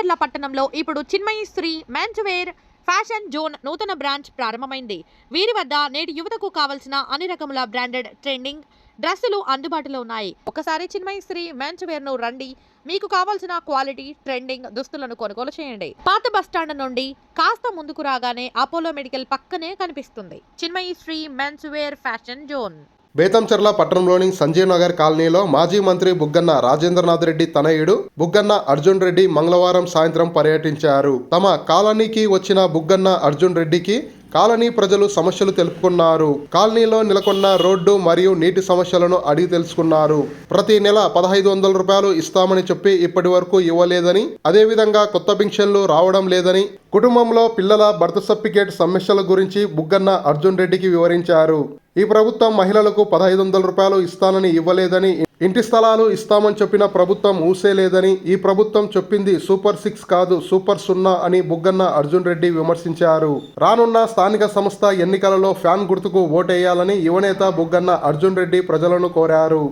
మాచర్ల పట్టణంలో ఇప్పుడు Chinmayi Sri mens wear fashion zone నూతన బ్రాంచ్ ప్రారంభమైంది. వీరి వద్ద నేటి యువతకు కావలసిన అన్ని రకముల బ్రాండెడ్ ట్రెండింగ్ డ్రెస్సులు అందుబాటులో ఉన్నాయి. ఒకసారి చిన్మయి శ్రీ మెన్స్ వేర్ను రండి. మీకు కావాల్సిన క్వాలిటీ ట్రెండింగ్ దుస్తులను కొనుగోలు చేయండి. పాత బస్టాండ్ నుండి కాస్త ముందుకు రాగానే అపోలో మెడికల్ పక్కనే కనిపిస్తుంది. Chinmayi Sri mens wear fashion zone. Betamcherla పట్టణంలోని సంజీవ్ నగర్ కాలనీలో మాజీ మంత్రి బుగ్గన్న రాజేంద్రనాథ్ రెడ్డి తనయుడు బుగ్గన్న అర్జున్ రెడ్డి మంగళవారం సాయంత్రం పర్యటించారు. తమ కాలనీకి వచ్చిన బుగ్గన్న అర్జున్ రెడ్డికి కాలనీ ప్రజలు సమస్యలు తెలుపుకున్నారు. కాలనీలో నెలకొన్న రోడ్డు మరియు నీటి సమస్యలను అడిగి తెలుసుకున్నారు. ప్రతి నెల పదహైదు వందల రూపాయలు ఇస్తామని చెప్పి ఇప్పటి వరకు ఇవ్వలేదని అదేవిధంగా కొత్త పింఛన్లు రావడం లేదని కుటుంబంలో పిల్లల బర్త్ సర్టిఫికేట్ సమస్యల గురించి బుగ్గన్న అర్జున్ రెడ్డికి వివరించారు. ఈ ప్రభుత్వం మహిళలకు పదహైదు వందల రూపాయలు ఇస్తానని ఇవ్వలేదని ఇంటి స్థలాలు ఇస్తామని చెప్పిన ప్రభుత్వం ఊసేలేదని ఈ ప్రభుత్వం చెప్పింది సూపర్ సిక్స్ కాదు సూపర్ సున్నా అని బుగ్గన్న అర్జున్ రెడ్డి విమర్శించారు. రానున్న స్థానిక సంస్థ ఎన్నికలలో ఫ్యాన్ గుర్తుకు ఓటేయాలని యువనేత బుగ్గన్న అర్జున్ రెడ్డి ప్రజలను కోరారు.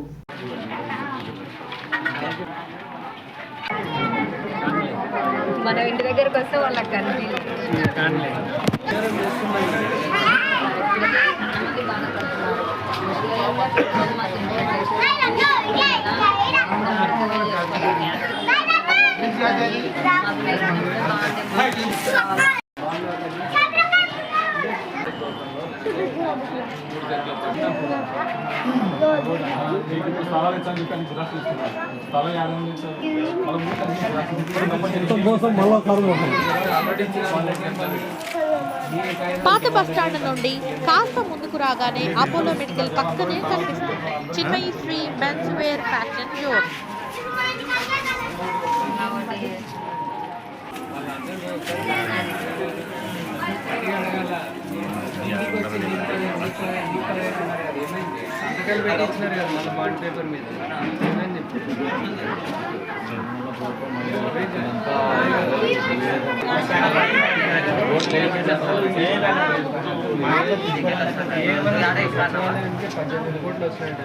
మనం ఇంటి దగ్గరకు వస్తే వాళ్ళకి కనిపించదు స్థలాలు పాత బస్ స్టాండ్ నుండి కాస్త ముందుకు రాగానే అపోలో మెడికల్ పక్కనే కనిపిస్తుంది. Chinmayi Sri mens wear fashion zone సంతకాలు పెట్టి ఇచ్చినారు కదా మళ్ళీ బాండ్ పేపర్ మీద ఏమని పద్దెనిమిది కోట్లు వస్తాయంట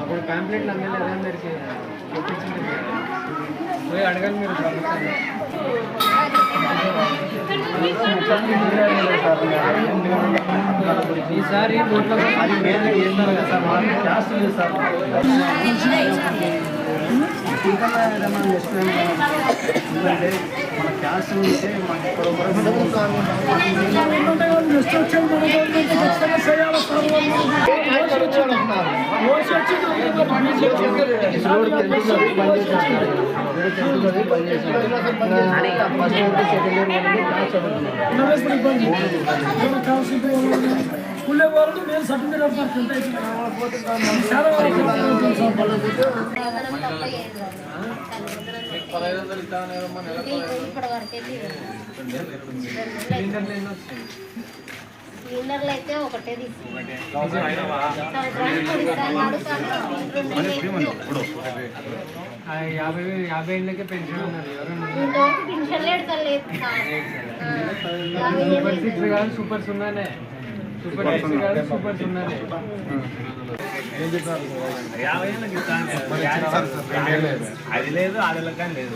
అప్పుడు ప్యాంప్లెట్లు అమ్మేది అందరికి చూపించింది పోయి అడగాలి మీరు ప్రభుత్వాన్ని. ఈసారి అది మేలు చేస్తారు కదా సార్? వాళ్ళు క్యాస్ట్ లేదు సార్. ఎందుకంటే మన క్యాస్ట్ ఉంటే మనకి ఇక్కడ స్కూల్లో వాళ్ళు మేము సర్టిఫికేట్ చాలా సిలిండర్లు అయితే ఒకటే తీసుకుంటాను ఆ యాభై యాభై ఏళ్ళకే పెన్షన్ సూపర్ సిక్స్ కాదు సూపర్ సున్నానే సూపర్ సిక్స్ కాదు సూపర్ సున్నానే అది లేదు అది కానీ లేదు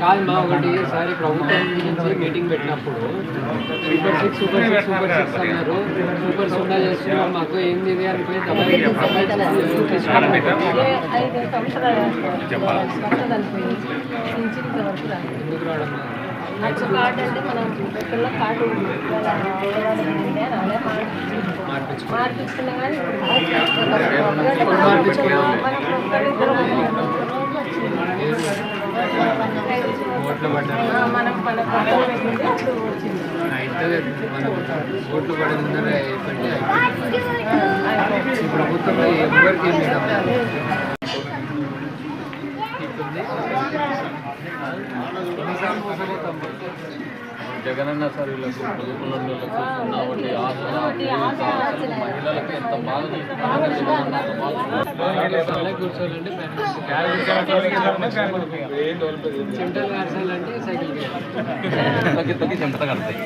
కాదు మా ఒకటి ఈసారి ప్రభుత్వం మీటింగ్ పెట్టినప్పుడు super six super six super six అన్నారు సూపర్ సున్నా చేస్తున్నాం మాకు ఏంది ఇది అనుకుని ఎందుకు రావడం? నాకు కార్డు అంటే మనం పిల్లల కార్డు మార్పించుకో మార్పించుకున్నా. కానీ మనం మన పక్కన పెట్టుకుంటే అప్పుడు వచ్చింది అయితే మనం ఓట్లు అయిపోయింది ఈ ప్రభుత్వంలో ఎవరికి ఏమి జగనన్న సార్ వీళ్ళకు పొదుపుల ఆసరా మహిళలకు ఎంత బాధ కూర్చోవాలంటే సైకిల్ తగ్గి తగ్గి కడతాయి.